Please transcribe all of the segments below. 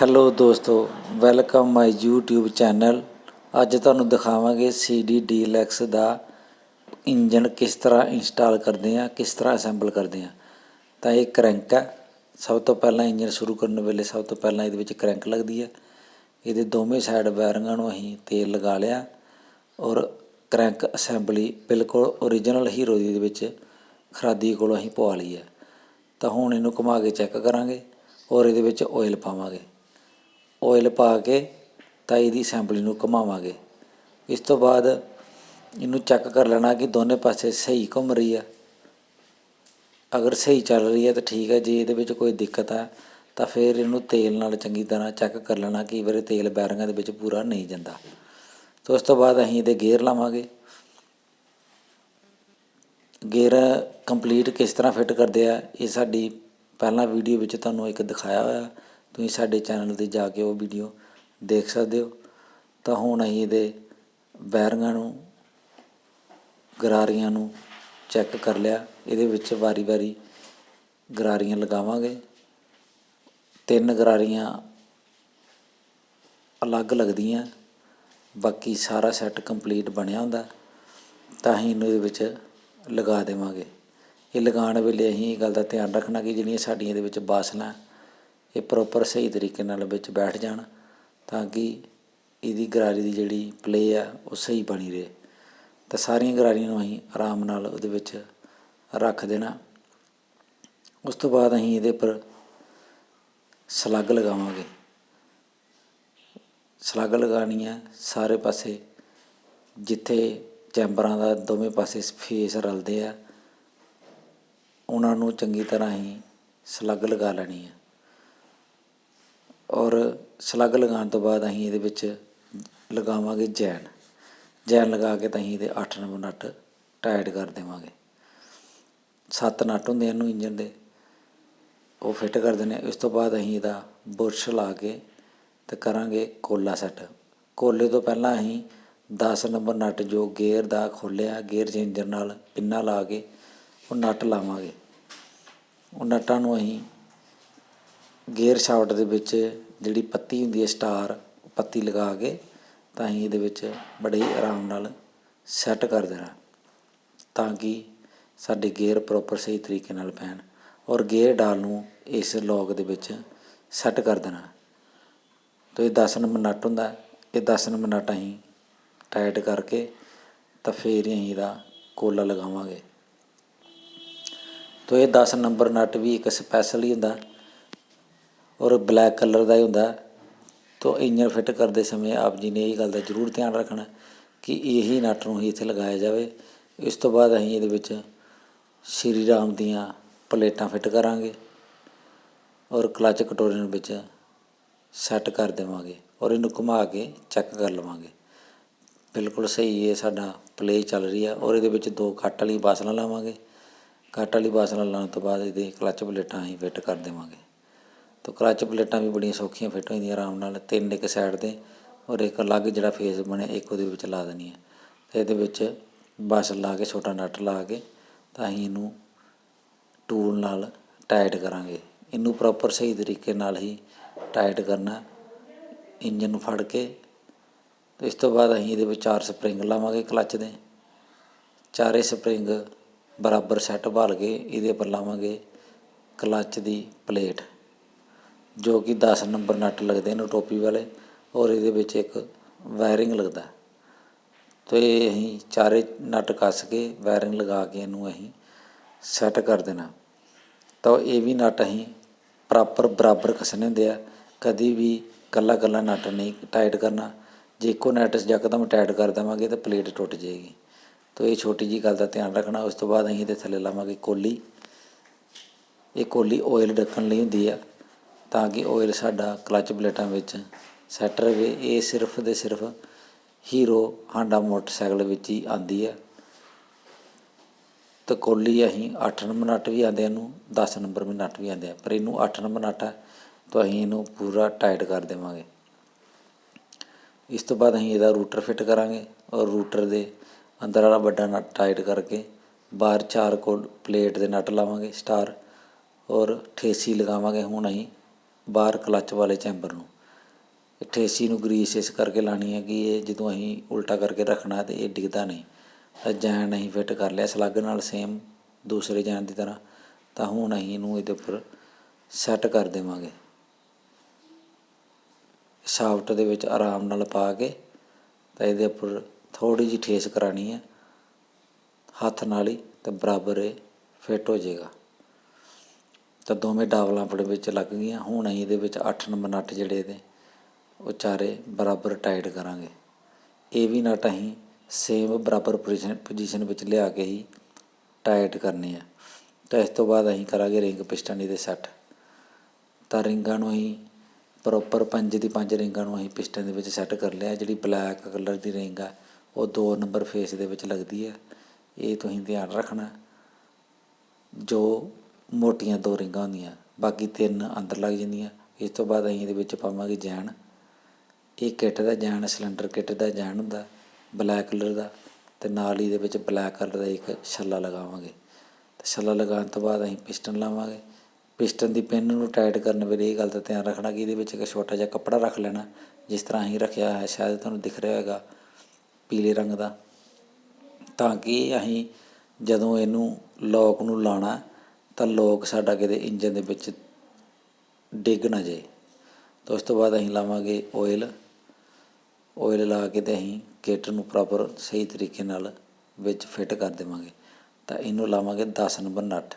Hello ਦੋਸਤੋ welcome my YouTube channel ਅੱਜ ਤੁਹਾਨੂੰ ਦਿਖਾਵਾਂਗੇ CD ਡੀਲੈਕਸ ਦਾ ਇੰਜਨ ਕਿਸ ਤਰ੍ਹਾਂ ਇੰਸਟਾਲ ਕਰਦੇ ਆ, ਕਿਸ ਤਰ੍ਹਾਂ ਅਸੈਂਬਲ ਕਰਦੇ ਆ। ਤਾਂ ਇਹ ਕਰੰਕ ਹੈ ਸਭ ਤੋਂ ਪਹਿਲਾਂ ਇੰਜਨ ਸ਼ੁਰੂ ਕਰਨ ਵੇਲੇ ਸਭ ਤੋਂ ਪਹਿਲਾਂ ਇਹਦੇ ਵਿੱਚ ਕਰੰਕ ਲੱਗਦੀ ਹੈ ਇਹਦੇ ਦੋਵੇਂ ਸਾਈਡ ਬੈਰਿੰਗਾਂ ਨੂੰ ਅਸੀਂ ਤੇਲ ਲਗਾ ਲਿਆ ਔਰ ਕਰੰਕ ਅਸੈਂਬਲੀ ਬਿਲਕੁਲ ਓਰੀਜਨਲ ਹੀਰੋ ਦੀ ਦੇ ਵਿੱਚ ਖਰਾਦੀ ਕੋਲੋਂ ਅਸੀਂ ਪਵਾ ਲਈ ਹੈ ਤਾਂ ਹੁਣ ਇਹਨੂੰ ਘੁਮਾ ਕੇ ਚੈੱਕ ਕਰਾਂਗੇ ਔਰ ਇਹਦੇ ਵਿੱਚ ਆਇਲ ਪਾਵਾਂਗੇ। ਆਇਲ ਪਾ ਕੇ ਤਾਂ ਇਹਦੀ ਅਸੈਂਬਲੀ ਨੂੰ ਘੁਮਾਵਾਂਗੇ। ਇਸ ਤੋਂ ਬਾਅਦ ਇਹਨੂੰ ਚੈੱਕ ਕਰ ਲੈਣਾ ਕਿ ਦੋਨੇ ਪਾਸੇ ਸਹੀ ਘੁੰਮ ਰਹੀ ਆ। ਅਗਰ ਸਹੀ ਚੱਲ ਰਹੀ ਹੈ ਤਾਂ ਠੀਕ ਹੈ ਜੇ ਇਹਦੇ ਵਿੱਚ ਕੋਈ ਦਿੱਕਤ ਹੈ ਤਾਂ ਫਿਰ ਇਹਨੂੰ ਤੇਲ ਨਾਲ ਚੰਗੀ ਤਰ੍ਹਾਂ ਚੈੱਕ ਕਰ ਲੈਣਾ ਕਿ ਵਾਰੀ ਤੇਲ ਬੈਰਿੰਗਾਂ ਦੇ ਵਿੱਚ ਪੂਰਾ ਨਹੀਂ ਜਾਂਦਾ। ਤਾਂ ਉਸ ਤੋਂ ਬਾਅਦ ਅਸੀਂ ਇਹਦੇ ਗੇਅਰ ਲਾਵਾਂਗੇ। ਗੇਅਰ ਕੰਪਲੀਟ ਕਿਸ ਤਰ੍ਹਾਂ ਫਿੱਟ ਕਰਦੇ ਆ, ਇਹ ਸਾਡੀ ਪਹਿਲਾਂ ਵੀਡੀਓ ਵਿੱਚ ਤੁਹਾਨੂੰ ਇੱਕ ਦਿਖਾਇਆ ਹੋਇਆ। ਤੁਸੀਂ ਸਾਡੇ ਚੈਨਲ ਤੇ ਜਾ ਕੇ ਉਹ ਵੀਡੀਓ ਦੇਖ ਸਕਦੇ ਹੋ। ਤਾਂ ਹੁਣ ਅਸੀਂ ਇਹਦੇ ਬੈਰਿੰਗਾਂ ਨੂੰ, ਗਰਾਰੀਆਂ ਨੂੰ ਚੈੱਕ ਕਰ ਲਿਆ। ਇਹਦੇ ਵਿੱਚ ਵਾਰੀ-ਵਾਰੀ ਗਰਾਰੀਆਂ ਲਗਾਵਾਂਗੇ। ਤਿੰਨ ਗਰਾਰੀਆਂ ਅਲੱਗ ਲੱਗਦੀਆਂ। ਬਾਕੀ ਸਾਰਾ ਸੈੱਟ ਕੰਪਲੀਟ ਬਣਿਆ ਹੁੰਦਾ। ਤਾਂ ਅਸੀਂ ਇਹਨੂੰ ਇਹਦੇ ਵਿੱਚ ਲਗਾ ਦੇਵਾਂਗੇ। ਇਹ ਲਗਾਉਣ ਵੇਲੇ ਅਸੀਂ ਇਹ ਗੱਲ ਦਾ ਧਿਆਨ ਰੱਖਣਾ ਕਿ ਜਿਹੜੀਆਂ ਸਾਡੀਆਂ ਇਹਦੇ ਵਿੱਚ ਬਾਸਲਾਂ ਇਹ ਪ੍ਰੋਪਰ ਸਹੀ ਤਰੀਕੇ ਨਾਲ ਵਿੱਚ ਬੈਠ ਜਾਣ ਤਾਂ ਕਿ ਇਹਦੀ ਗਰਾਰੀ ਦੀ ਜਿਹੜੀ ਪਲੇ ਆ, ਉਹ ਸਹੀ ਬਣੀ ਰਹੇ। ਤਾਂ ਸਾਰੀਆਂ ਗਰਾਰੀਆਂ ਨੂੰ ਅਸੀਂ ਆਰਾਮ ਨਾਲ ਉਹਦੇ ਵਿੱਚ ਰੱਖ ਦੇਣਾ। ਉਸ ਤੋਂ ਬਾਅਦ ਅਸੀਂ ਇਹਦੇ ਉੱਪਰ ਸਲੱਗ ਲਗਾਵਾਂਗੇ। ਸਲੱਗ ਲਗਾਉਣੀ ਹੈ ਸਾਰੇ ਪਾਸੇ, ਜਿੱਥੇ ਚੈਂਬਰਾਂ ਦਾ ਦੋਵੇਂ ਪਾਸੇ ਫੇਸ ਰਲਦੇ ਆ, ਉਹਨਾਂ ਨੂੰ ਚੰਗੀ ਤਰ੍ਹਾਂ ਹੀ ਸਲੱਗ ਲਗਾ ਲੈਣੀ ਹੈ ਔਰ ਸਲੱਗ ਲਗਾਉਣ ਤੋਂ ਬਾਅਦ ਅਸੀਂ ਇਹਦੇ ਵਿੱਚ ਲਗਾਵਾਂਗੇ ਜੈਨ। ਜੈਨ ਲਗਾ ਕੇ ਤਾਂ ਅਸੀਂ ਇਹਦੇ 8 ਨੰਬਰ ਨਟ ਟਾਈਟ ਕਰ ਦੇਵਾਂਗੇ। ਸੱਤ ਨਟ ਹੁੰਦੇ ਇਹਨੂੰ ਇੰਜਨ ਦੇ। ਉਹ ਫਿੱਟ ਕਰ ਦਿੰਦੇ ਇਸ ਤੋਂ ਬਾਅਦ ਅਸੀਂ ਇਹਦਾ ਬੁਰਸ਼ ਲਾ ਕੇ ਤੇ ਕਰਾਂਗੇ ਕੋਲਾ ਸੈੱਟ। ਕੋਲੇ ਤੋਂ ਪਹਿਲਾਂ ਅਸੀਂ 10 ਨੰਬਰ ਨਟ ਜੋ ਗੇਅਰ ਦਾ ਖੋਲਿਆ, ਗੇਅਰ ਚੇਂਜਰ ਨਾਲ ਪਿੰਨਾ ਲਾ ਕੇ ਉਹ ਨਟ ਲਾਵਾਂਗੇ। ਉਹ ਨਟਾਂ ਨੂੰ ਅਸੀਂ ਗੇਅਰ ਸ਼ਾਫਟ ਦੇ ਵਿੱਚ ਜਿਹੜੀ ਪੱਤੀ ਹੁੰਦੀ ਹੈ ਸਟਾਰ, ਪੱਤੀ ਲਗਾ ਕੇ ਤਾਂ ਅਸੀਂ ਇਹਦੇ ਵਿੱਚ ਬੜੇ ਹੀ ਆਰਾਮ ਨਾਲ ਸੈੱਟ ਕਰ ਦੇਣਾ ਤਾਂ ਕਿ ਸਾਡੇ ਗੇਅਰ ਪ੍ਰੋਪਰ ਸਹੀ ਤਰੀਕੇ ਨਾਲ ਪੈਣ ਔਰ ਗੇਅਰ ਡਾਲ ਨੂੰ ਇਸ ਲੌਕ ਦੇ ਵਿੱਚ ਸੈੱਟ ਕਰ ਦੇਣਾ। ਤੋ ਇਹ 10 ਨੰਬਰ ਨਟ ਹੁੰਦਾ, ਇਹ 10 ਨੰਬਰ ਨਟ ਅਸੀਂ ਟਾਈਟ ਕਰਕੇ ਤਾਂ ਫੇਰ ਅਸੀਂ ਇਹਦਾ ਕੋਲਾ ਲਗਾਵਾਂਗੇ। ਤੋ ਇਹ 10 ਨੰਬਰ ਨਟ ਵੀ ਇੱਕ ਸਪੈਸ਼ਲ ਹੀ ਹੁੰਦਾ। ਔਰ ਬਲੈਕ ਕਲਰ ਦਾ ਹੀ ਹੁੰਦਾ। ਤੋ ਇੰਜਨ ਫਿੱਟ ਕਰਦੇ ਸਮੇਂ ਆਪ ਜੀ ਨੇ ਇਹ ਗੱਲ ਦਾ ਜ਼ਰੂਰ ਧਿਆਨ ਰੱਖਣਾ ਕਿ ਇਹੀ ਨਟ ਨੂੰ ਹੀ ਇੱਥੇ ਲਗਾਇਆ ਜਾਵੇ। ਇਸ ਤੋਂ ਬਾਅਦ ਅਸੀਂ ਇਹਦੇ ਵਿੱਚ ਸ਼੍ਰੀ ਰਾਮ ਦੀਆਂ ਪਲੇਟਾਂ ਫਿੱਟ ਕਰਾਂਗੇ ਔਰ ਕਲਚ ਕਟੋਰੇ ਨੂੰ ਵਿੱਚ ਸੈੱਟ ਕਰ ਦੇਵਾਂਗੇ ਔਰ ਇਹਨੂੰ ਘੁਮਾ ਕੇ ਚੈੱਕ ਕਰ ਲਵਾਂਗੇ। ਬਿਲਕੁਲ ਸਹੀ ਇਹ ਸਾਡਾ ਪਲੇ ਚੱਲ ਰਹੀ ਹੈ ਔਰ ਇਹਦੇ ਵਿੱਚ ਦੋ ਕੱਟ ਵਾਲੀ ਬਾਸਲਾਂ ਲਾਵਾਂਗੇ। ਕੱਟ ਵਾਲੀ ਬਾਸਲਾਂ ਲਾਉਣ ਤੋਂ ਬਾਅਦ ਇਹਦੇ ਕਲਚ ਪਲੇਟਾਂ ਅਸੀਂ ਫਿੱਟ ਕਰ ਦੇਵਾਂਗੇ। ਤੋ ਕਲੱਚ ਪਲੇਟਾਂ ਵੀ ਬੜੀਆਂ ਸੌਖੀਆਂ ਫਿੱਟ ਹੋ ਜਾਂਦੀਆਂ ਆਰਾਮ ਨਾਲ, ਤਿੰਨ ਇੱਕ ਸਾਈਡ 'ਤੇ ਔਰ ਇੱਕ ਅਲੱਗ ਜਿਹੜਾ ਫੇਸ ਬਣਿਆ, ਇੱਕ ਉਹਦੇ ਵਿੱਚ ਲਾ ਦੇਣੀ ਹੈ ਤੇ ਇਹਦੇ ਵਿੱਚ ਬਸ ਲਾ ਕੇ, ਛੋਟਾ ਨਟ ਲਾ ਕੇ ਤਾਂ ਅਸੀਂ ਇਹਨੂੰ ਟੂਲ ਨਾਲ ਟਾਈਟ ਕਰਾਂਗੇ। ਇਹਨੂੰ ਪ੍ਰੋਪਰ ਸਹੀ ਤਰੀਕੇ ਨਾਲ ਹੀ ਟਾਈਟ ਕਰਨਾ ਇੰਜਨ ਨੂੰ ਫੜ ਕੇ ਤੇ ਇਸ ਤੋਂ ਬਾਅਦ ਅਸੀਂ ਇਹਦੇ ਵਿੱਚ ਚਾਰ ਸਪਰਿੰਗ ਲਾਵਾਂਗੇ ਕਲੱਚ ਦੇ। ਚਾਰੇ ਸਪਰਿੰਗ ਬਰਾਬਰ ਸੈੱਟ ਭਾਲ ਕੇ ਇਹਦੇ ਉੱਪਰ ਲਾਵਾਂਗੇ ਕਲੱਚ ਦੀ ਪਲੇਟ ਜੋ ਕਿ ਦਸ ਨੰਬਰ ਨਟ ਲੱਗਦੇ ਨੇ ਟੋਪੀ ਵਾਲੇ, ਔਰ ਇਹਦੇ ਵਿੱਚ ਇੱਕ ਵਾਇਰਿੰਗ ਲੱਗਦਾ। ਤੇ ਇਹ ਅਸੀਂ ਚਾਰੇ ਨਟ ਕੱਸ ਕੇ ਵਾਇਰਿੰਗ ਲਗਾ ਕੇ ਇਹਨੂੰ ਅਸੀਂ ਸੈੱਟ ਕਰ ਦੇਣਾ। ਤਾਂ ਇਹ ਵੀ ਨਟ ਅਸੀਂ ਪ੍ਰੋਪਰ ਬਰਾਬਰ ਕੱਸਣੇ ਹੁੰਦੇ ਆ। ਕਦੀ ਵੀ ਕੱਲਾ ਕੱਲਾ ਨਟ ਨਹੀਂ ਟਾਈਟ ਕਰਨਾ। ਜੇ ਇੱਕੋ ਨਟ ਯਕਦਮ ਟਾਈਟ ਕਰ ਦੇਵਾਂਗੇ ਤਾਂ ਪਲੇਟ ਟੁੱਟ ਜਾਏਗੀ। ਤਾਂ ਇਹ ਛੋਟੀ ਜੀ ਗੱਲ ਦਾ ਧਿਆਨ ਰੱਖਣਾ। ਉਸ ਤੋਂ ਬਾਅਦ ਅਸੀਂ ਇਹਦੇ ਥੱਲੇ ਲਾਵਾਂਗੇ ਕੋਲੀ। ਇਹ ਕੋਲੀ ਆਇਲ ਰੱਖਣ ਲਈ ਹੁੰਦੀ ਆ। ਤਾਂ ਕਿ ਓਇਲ ਸਾਡਾ ਕਲਚ ਪਲੇਟਾਂ ਵਿੱਚ ਸੈੱਟ ਰਹੇ ਇਹ ਸਿਰਫ ਦੇ ਸਿਰਫ ਹੀਰੋ ਹਾਂਡਾ ਮੋਟਰਸਾਈਕਲ ਵਿੱਚ ਹੀ ਆਉਂਦੀ ਹੈ। ਤੇ ਕੋਲੀ ਅਸੀਂ 8 ਨੰਬਰ ਨਟ ਵੀ ਆਂਦੇ ਇਹਨੂੰ 10 ਨੰਬਰ ਵੀ ਨਟ ਵੀ ਆਂਦੇ ਆ। ਪਰ ਇਹਨੂੰ 8 ਨੰਬਰ ਨਟ ਹੈ ਤਾਂ ਅਸੀਂ ਇਹਨੂੰ ਪੂਰਾ ਟਾਈਟ ਕਰ ਦੇਵਾਂਗੇ। ਇਸ ਤੋਂ ਬਾਅਦ ਅਸੀਂ ਇਹਦਾ ਰੂਟਰ ਫਿੱਟ ਕਰਾਂਗੇ ਔਰ ਰੂਟਰ ਦੇ ਅੰਦਰ ਵਾਲਾ ਵੱਡਾ ਨਟ ਟਾਈਟ ਕਰਕੇ ਬਾਹਰ ਚਾਰ ਕੋਲ ਪਲੇਟ ਦੇ ਨਟ ਲਾਵਾਂਗੇ ਸਟਾਰ ਔਰ ਠੇਸੀ ਲਗਾਵਾਂਗੇ। ਹੁਣ ਅਸੀਂ ਬਾਹਰ ਕਲੱਚ ਵਾਲੇ ਚੈਂਬਰ ਨੂੰ। ਇਹ ਠੇਸੀ ਨੂੰ ਗਰੀਸ ਇਸ ਕਰਕੇ ਲਾਣੀ ਹੈ ਕਿ ਇਹ ਜਦੋਂ ਅਸੀਂ ਉਲਟਾ ਕਰਕੇ ਰੱਖਣਾ ਤਾਂ ਇਹ ਡਿੱਗਦਾ ਨਹੀਂ। ਤਾਂ ਜੈਨ ਅਸੀਂ ਫਿੱਟ ਕਰ ਲਿਆ, ਸਲੱਗ ਨਾਲ ਸੇਮ ਦੂਸਰੇ ਜੈਨ ਦੀ ਤਰ੍ਹਾਂ। ਤਾਂ ਹੁਣ ਅਸੀਂ ਇਹਨੂੰ ਇਹਦੇ ਉੱਪਰ ਸੈੱਟ ਕਰ ਦੇਵਾਂਗੇ। ਸ਼ਾਫਟ ਦੇ ਵਿੱਚ ਆਰਾਮ ਨਾਲ ਪਾ ਕੇ ਤਾਂ ਇਹਦੇ ਉੱਪਰ ਥੋੜੀ ਜਿਹੀ ਠੇਸ ਕਰਾਣੀ ਹੈ। ਹੱਥ ਨਾਲ ਹੀ ਤੇ ਬਰਾਬਰ ਇਹ ਫਿੱਟ ਹੋ ਜਾਏਗਾ। ਤਾਂ ਦੋਵੇਂ ਡਾਬਲਾਂ ਆਪਣੇ ਵਿੱਚ ਲੱਗ ਗਈਆਂ। ਹੁਣ ਅਸੀਂ ਇਹਦੇ ਵਿੱਚ ਅੱਠ ਨੰਬਰ ਨੱਟ ਜਿਹੜੇ ਇਹਦੇ, ਉਹ ਚਾਰੇ ਬਰਾਬਰ ਟਾਈਟ ਕਰਾਂਗੇ। ਇਹ ਵੀ ਨਟ ਅਸੀਂ ਸੇਮ ਬਰਾਬਰ ਪੋਜੀਸ਼ਨ ਪੋਜੀਸ਼ਨ ਵਿੱਚ ਲਿਆ ਕੇ ਹੀ ਟਾਈਟ ਕਰਨੇ ਆ। ਤਾਂ ਇਸ ਤੋਂ ਬਾਅਦ ਅਸੀਂ ਕਰਾਂਗੇ ਰਿੰਗ ਪਿਸਟਨ ਇਹਦੇ ਸੈੱਟ। ਤਾਂ ਰਿੰਗਾਂ ਨੂੰ ਅਸੀਂ ਪ੍ਰੋਪਰ ਪੰਜ ਦੀ ਪੰਜ ਰਿੰਗਾਂ ਨੂੰ ਅਸੀਂ ਪਿਸਟਨ ਦੇ ਵਿੱਚ ਸੈੱਟ ਕਰ ਲਿਆ। ਜਿਹੜੀ ਬਲੈਕ ਕਲਰ ਦੀ ਰਿੰਗ ਆ, ਉਹ 2 ਨੰਬਰ ਫੇਸ ਦੇ ਵਿੱਚ ਲੱਗਦੀ ਹੈ ਇਹ ਤੁਸੀਂ ਧਿਆਨ ਰੱਖਣਾ। ਜੋ ਮੋਟੀਆਂ ਦੋ ਰਿੰਗਾਂ ਹੁੰਦੀਆਂ, ਬਾਕੀ ਤਿੰਨ ਅੰਦਰ ਲੱਗ ਜਾਂਦੀਆਂ। ਇਸ ਤੋਂ ਬਾਅਦ ਅਸੀਂ ਇਹਦੇ ਵਿੱਚ ਪਾਵਾਂਗੇ ਜੈਨ। ਇਹ ਕਿੱਟ ਦਾ ਜੈਨ, ਸਿਲੰਡਰ ਕਿੱਟ ਦਾ ਜੈਨ ਹੁੰਦਾ, ਬਲੈਕ ਕਲਰ ਦਾ ਅਤੇ ਨਾਲ ਹੀ ਇਹਦੇ ਵਿੱਚ ਬਲੈਕ ਕਲਰ ਦਾ ਇੱਕ ਛੱਲਾ ਲਗਾਵਾਂਗੇ। ਅਤੇ ਛੱਲਾ ਲਗਾਉਣ ਤੋਂ ਬਾਅਦ ਅਸੀਂ ਪਿਸਟਨ ਲਾਵਾਂਗੇ। ਪਿਸਟਨ ਦੀ ਪਿੰਨ ਨੂੰ ਟਾਈਟ ਕਰਨ ਵੇਲੇ ਇਹ ਗੱਲ ਦਾ ਧਿਆਨ ਰੱਖਣਾ ਕਿ ਇਹਦੇ ਵਿੱਚ ਇੱਕ ਛੋਟਾ ਜਿਹਾ ਕੱਪੜਾ ਰੱਖ ਲੈਣਾ, ਜਿਸ ਤਰ੍ਹਾਂ ਅਸੀਂ ਰੱਖਿਆ ਹੈ ਸ਼ਾਇਦ ਤੁਹਾਨੂੰ ਦਿਖ ਰਿਹਾ ਹੋਵੇਗਾ ਪੀਲੇ ਰੰਗ ਦਾ। ਤਾਂ ਕਿ ਅਸੀਂ ਜਦੋਂ ਇਹਨੂੰ ਲੋਕ ਨੂੰ ਲਾਣਾ ਤਾਂ ਲੋਕ ਸਾਡਾ ਕਿਤੇ ਇੰਜਨ ਦੇ ਵਿੱਚ ਡਿੱਗ ਨਾ ਜੇ ਤਾਂ ਉਸ ਤੋਂ ਬਾਅਦ ਅਸੀਂ ਲਾਵਾਂਗੇ ਆਇਲ ਆਇਲ ਲਾ ਕੇ ਤੇ ਅਸੀਂ ਕੇਟਰ ਨੂੰ ਪ੍ਰੋਪਰ ਸਹੀ ਤਰੀਕੇ ਨਾਲ ਵਿੱਚ ਫਿੱਟ ਕਰ ਦੇਵਾਂਗੇ। ਤਾਂ ਇਹਨੂੰ ਲਾਵਾਂਗੇ 10 ਨੰਬਰ ਨਟ,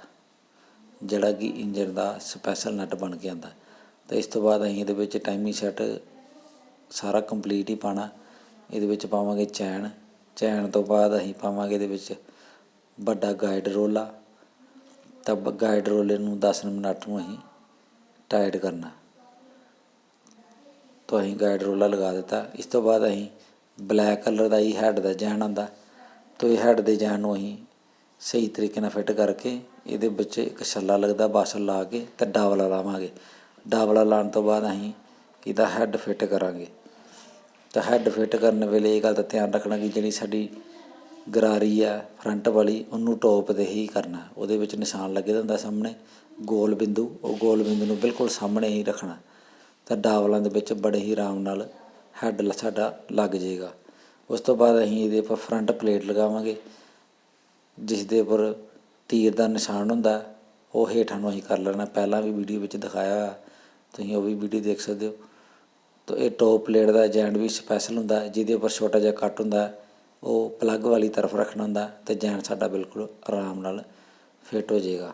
ਜਿਹੜਾ ਕਿ ਇੰਜਨ ਦਾ ਸਪੈਸ਼ਲ ਨਟ ਬਣ ਕੇ ਆਉਂਦਾ। ਤਾਂ ਇਸ ਤੋਂ ਬਾਅਦ ਅਸੀਂ ਇਹਦੇ ਵਿੱਚ ਟਾਈਮਿੰਗ ਸੈੱਟ ਸਾਰਾ ਕੰਪਲੀਟ ਹੀ ਪਾਣਾ ਇਹਦੇ ਵਿੱਚ ਪਾਵਾਂਗੇ ਚੈਨ। ਚੈਨ ਤੋਂ ਬਾਅਦ ਅਸੀਂ ਪਾਵਾਂਗੇ ਇਹਦੇ ਵਿੱਚ ਵੱਡਾ ਗਾਈਡ ਰੋਲਾ। ਤਾਂ ਗਾਈਡ ਰੋਲੇ ਨੂੰ 10 ਮਿੰਟ ਨੂੰ ਅਸੀਂ ਟਾਈਟ ਕਰਨਾ। ਤਾਂ ਅਸੀਂ ਗਾਈਡ ਰੋਲਾ ਲਗਾ ਦਿੱਤਾ। ਇਸ ਤੋਂ ਬਾਅਦ ਅਸੀਂ ਬਲੈਕ ਕਲਰ ਦਾ ਹੀ ਹੈਡ ਦਾ ਜੈਨ ਆਉਂਦਾ। ਤਾਂ ਇਹ ਹੈਡ ਦੇ ਜੈਨ ਨੂੰ ਅਸੀਂ ਸਹੀ ਤਰੀਕੇ ਨਾਲ ਫਿੱਟ ਕਰਕੇ ਇਹਦੇ ਵਿੱਚ ਇੱਕ ਛੱਲਾ ਲੱਗਦਾ ਬਾਸਲ ਲਾ ਕੇ ਤੇ ਡਾਵਲਾ ਲਾਵਾਂਗੇ। ਡਾਵਲਾ ਲਾਉਣ ਤੋਂ ਬਾਅਦ ਅਸੀਂ ਇਹਦਾ ਹੈਡ ਫਿੱਟ ਕਰਾਂਗੇ। ਤਾਂ ਹੈਡ ਫਿੱਟ ਕਰਨ ਵੇਲੇ ਇਹ ਗੱਲ ਦਾ ਧਿਆਨ ਰੱਖਣਾ ਕਿ ਜਿਹੜੀ ਸਾਡੀ ਗਰਾਰੀ ਆ ਫਰੰਟ ਵਾਲੀ ਉਹਨੂੰ ਟੋਪ ਤੇ ਹੀ ਕਰਨਾ। ਉਹਦੇ ਵਿੱਚ ਨਿਸ਼ਾਨ ਲੱਗੇ ਦਾ ਹੁੰਦਾ ਸਾਹਮਣੇ। ਗੋਲ ਬਿੰਦੂ ਉਹ ਗੋਲ ਬਿੰਦੂ ਨੂੰ ਬਿਲਕੁਲ ਸਾਹਮਣੇ ਹੀ ਰੱਖਣਾ। ਤਾਂ ਡਾਵਲਾਂ ਦੇ ਵਿੱਚ ਬੜੇ ਹੀ ਆਰਾਮ ਨਾਲ ਹੈਡ ਸਾਡਾ ਲੱਗ ਜਾਏਗਾ। ਉਸ ਤੋਂ ਬਾਅਦ ਅਸੀਂ ਇਹਦੇ ਉੱਪਰ ਫਰੰਟ ਪਲੇਟ ਲਗਾਵਾਂਗੇ। ਜਿਸ ਦੇ ਉੱਪਰ ਤੀਰ ਦਾ ਨਿਸ਼ਾਨ ਹੁੰਦਾ ਉਹ ਹੇਠਾਂ ਨੂੰ ਅਸੀਂ ਕਰ ਲੈਣਾ। ਪਹਿਲਾਂ ਵੀ ਵੀਡੀਓ ਵਿੱਚ ਦਿਖਾਇਆ ਹੋਇਆ, ਤੁਸੀਂ ਉਹ ਵੀ ਵੀਡੀਓ ਦੇਖ ਸਕਦੇ ਹੋ। ਤਾਂ ਇਹ ਟੋਪ ਪਲੇਟ ਦਾ ਜੈਂਟ ਵੀ ਸਪੈਸ਼ਲ ਹੁੰਦਾ ਜਿਹਦੇ ਉੱਪਰ ਛੋਟਾ ਜਿਹਾ ਕੱਟ ਹੁੰਦਾ। ਉਹ ਪਲੱਗ ਵਾਲੀ ਤਰਫ ਰੱਖਣਾ ਹੁੰਦਾ ਅਤੇ ਜੈਨ ਸਾਡਾ ਬਿਲਕੁਲ ਆਰਾਮ ਨਾਲ ਫਿੱਟ ਹੋ ਜਾਏਗਾ।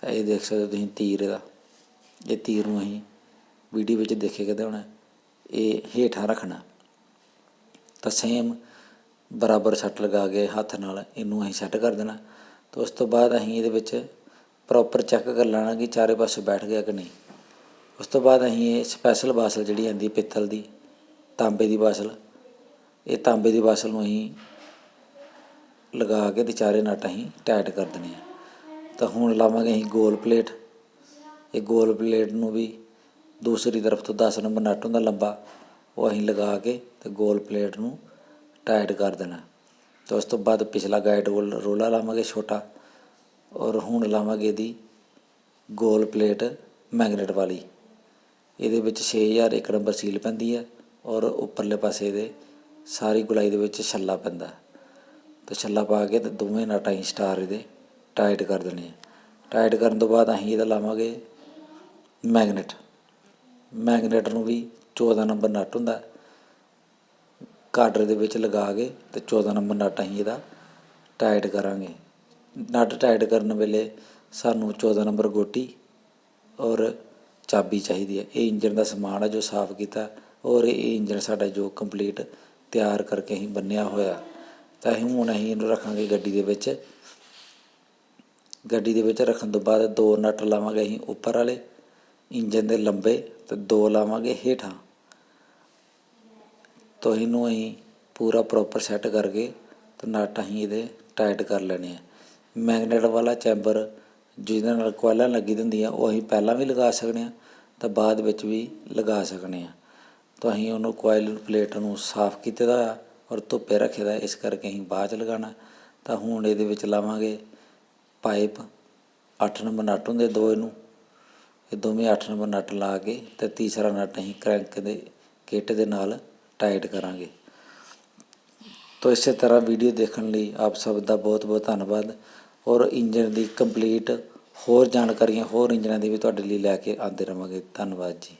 ਤਾਂ ਇਹ ਦੇਖ ਸਕਦੇ ਹੋ ਤੁਸੀਂ ਤੀਰ ਦਾ। ਇਹ ਤੀਰ ਨੂੰ ਅਸੀਂ ਵੀਡੀਓ ਵਿੱਚ ਦੇਖੇ ਕਦੇ ਹੋਣਾ। ਇਹ ਹੇਠਾਂ ਰੱਖਣਾ। ਤਾਂ ਸੇਮ ਬਰਾਬਰ ਸੱਟ ਲਗਾ ਕੇ ਹੱਥ ਨਾਲ ਇਹਨੂੰ ਅਸੀਂ ਸੈੱਟ ਕਰ ਦੇਣਾ। ਤਾਂ ਉਸ ਤੋਂ ਬਾਅਦ ਅਸੀਂ ਇਹਦੇ ਵਿੱਚ ਪ੍ਰੋਪਰ ਚੈੱਕ ਕਰ ਲੈਣਾ ਕਿ ਚਾਰੇ ਪਾਸੇ ਬੈਠ ਗਿਆ ਕਿ ਨਹੀਂ। ਉਸ ਤੋਂ ਬਾਅਦ ਅਸੀਂ ਇਹ ਸਪੈਸ਼ਲ ਬਾਸਲ ਜਿਹੜੀ ਆਂਦੀ ਪਿੱਤਲ ਦੀ, ਤਾਂਬੇ ਦੀ ਬਾਸਲ ਇਹ ਤਾਂਬੇ ਦੀ ਵਾਸਲ ਨੂੰ ਅਸੀਂ ਲਗਾ ਕੇ ਤੇ ਚਾਰੇ ਨਟ ਅਸੀਂ ਟਾਈਟ ਕਰ ਦੇਣੇ ਆ ਤਾਂ ਹੁਣ ਲਾਵਾਂਗੇ ਅਸੀਂ ਗੋਲ ਪਲੇਟ। ਇਹ ਗੋਲ ਪਲੇਟ ਨੂੰ ਵੀ ਦੂਸਰੀ ਤਰਫ ਤੋਂ 10 ਨੰਬਰ ਨਟ ਹੁੰਦਾ ਲੰਬਾ, ਉਹ ਅਸੀਂ ਲਗਾ ਕੇ ਤੇ ਗੋਲ ਪਲੇਟ ਨੂੰ ਟਾਈਟ ਕਰ ਦੇਣਾ। ਤਾਂ ਉਸ ਤੋਂ ਬਾਅਦ ਪਿਛਲਾ ਗਾਈਡ ਰੋਲ ਰੋਲਾ ਲਾਵਾਂਗੇ ਛੋਟਾ ਔਰ ਹੁਣ ਲਾਵਾਂਗੇ ਇਹਦੀ ਗੋਲ ਪਲੇਟ ਮੈਗਨੇਟ ਵਾਲੀ। ਇਹਦੇ ਵਿੱਚ 6000 ਇੱਕ ਨੰਬਰ ਸੀਲ ਪੈਂਦੀ ਹੈ ਔਰ ਉੱਪਰਲੇ ਪਾਸੇ ਇਹਦੇ ਸਾਰੀ ਗੁਲਾਈ ਦੇ ਵਿੱਚ ਛੱਲਾ ਪੈਂਦਾ ਤਾਂ ਛੱਲਾ ਪਾ ਕੇ ਤੇ ਦੋਵੇਂ ਨਟ ਅਸੀਂ ਸਟਾਰ ਇਹਦੇ ਟਾਈਟ ਕਰ ਦੇਣੇ ਆ। ਟਾਈਟ ਕਰਨ ਤੋਂ ਬਾਅਦ ਅਸੀਂ ਇਹਦਾ ਲਾਵਾਂਗੇ ਮੈਗਨੇਟ। ਮੈਗਨੇਟ ਨੂੰ ਵੀ 14 ਨੰਬਰ ਨਟ ਹੁੰਦਾ ਕਾਡਰ ਦੇ ਵਿੱਚ ਲਗਾ ਕੇ ਤੇ 14 ਨੰਬਰ ਨਟ ਅਸੀਂ ਇਹਦਾ ਟਾਈਟ ਕਰਾਂਗੇ। ਨਟ ਟਾਈਟ ਕਰਨ ਵੇਲੇ ਸਾਨੂੰ 14 ਨੰਬਰ ਗੋਟੀ ਔਰ ਚਾਬੀ ਚਾਹੀਦੀ ਹੈ। ਇਹ ਇੰਜਨ ਦਾ ਸਮਾਨ ਹੈ ਜੋ ਸਾਫ਼ ਕੀਤਾ ਔਰ ਇਹ ਇੰਜਨ ਸਾਡਾ ਜੋ ਕੰਪਲੀਟ ਤਿਆਰ ਕਰਕੇ ਅਸੀਂ ਬੰਨਿਆ ਹੋਇਆ, ਤਾਂ ਅਸੀਂ ਹੁਣ ਅਸੀਂ ਇਹਨੂੰ ਰੱਖਾਂਗੇ ਗੱਡੀ ਦੇ ਵਿੱਚ। ਗੱਡੀ ਦੇ ਵਿੱਚ ਰੱਖਣ ਤੋਂ ਬਾਅਦ ਦੋ ਨਟ ਲਾਵਾਂਗੇ ਅਸੀਂ ਉੱਪਰ ਵਾਲੇ ਇੰਜਨ ਦੇ ਲੰਬੇ ਤੇ ਦੋ ਲਾਵਾਂਗੇ ਹੇਠਾਂ। ਤੋਂ ਇਹਨੂੰ ਅਸੀਂ ਪੂਰਾ ਪ੍ਰੋਪਰ ਸੈੱਟ ਕਰਕੇ ਤੇ ਨਟ ਅਸੀਂ ਇਹਦੇ ਟਾਈਟ ਕਰ ਲੈਣੇ ਆ। ਮੈਗਨੇਟ ਵਾਲਾ ਚੈਂਬਰ ਜਿਹਦੇ ਨਾਲ ਕੋਇਲਾਂ ਲੱਗੀ ਹੁੰਦੀਆਂ ਉਹ ਅਸੀਂ ਪਹਿਲਾਂ ਵੀ ਲਗਾ ਸਕਦੇ ਹਾਂ ਤਾਂ ਬਾਅਦ ਵਿੱਚ ਵੀ ਲਗਾ ਸਕਦੇ ਹਾਂ ਤਾਂ ਅਸੀਂ ਉਹਨੂੰ ਕੋਇਲ ਪਲੇਟ ਨੂੰ ਸਾਫ਼ ਕੀਤੇ ਦਾ ਔਰ ਧੁੱਪੇ ਰੱਖੇ ਦਾ, ਇਸ ਕਰਕੇ ਅਸੀਂ ਬਾਅਦ ਚ ਲਗਾਉਣਾ। ਤਾਂ ਹੁਣ ਇਹਦੇ ਵਿੱਚ ਲਾਵਾਂਗੇ ਪਾਈਪ 8 ਨੰਬਰ ਨਟ ਹੁੰਦੇ ਦੋ ਇਹਨੂੰ। ਇਹ ਦੋਵੇਂ 8 ਨੰਬਰ ਨਟ ਲਾ ਕੇ ਤੇ ਤੀਸਰਾ ਨਟ ਅਸੀਂ ਕ੍ਰੈਂਕ ਦੇ ਕਿੱਟ ਦੇ ਨਾਲ ਟਾਈਟ ਕਰਾਂਗੇ। ਤੋ ਇਸੇ ਤਰ੍ਹਾਂ ਵੀਡੀਓ ਦੇਖਣ ਲਈ ਆਪ ਸਭ ਦਾ ਬਹੁਤ ਬਹੁਤ ਧੰਨਵਾਦ। ਔਰ ਇੰਜਨ ਦੀ ਕੰਪਲੀਟ ਹੋਰ ਜਾਣਕਾਰੀਆਂ ਹੋਰ ਇੰਜਨਾਂ ਦੀ ਵੀ ਤੁਹਾਡੇ ਲਈ ਲੈ ਕੇ ਆਉਂਦੇ ਰਵਾਂਗੇ। ਧੰਨਵਾਦ ਜੀ।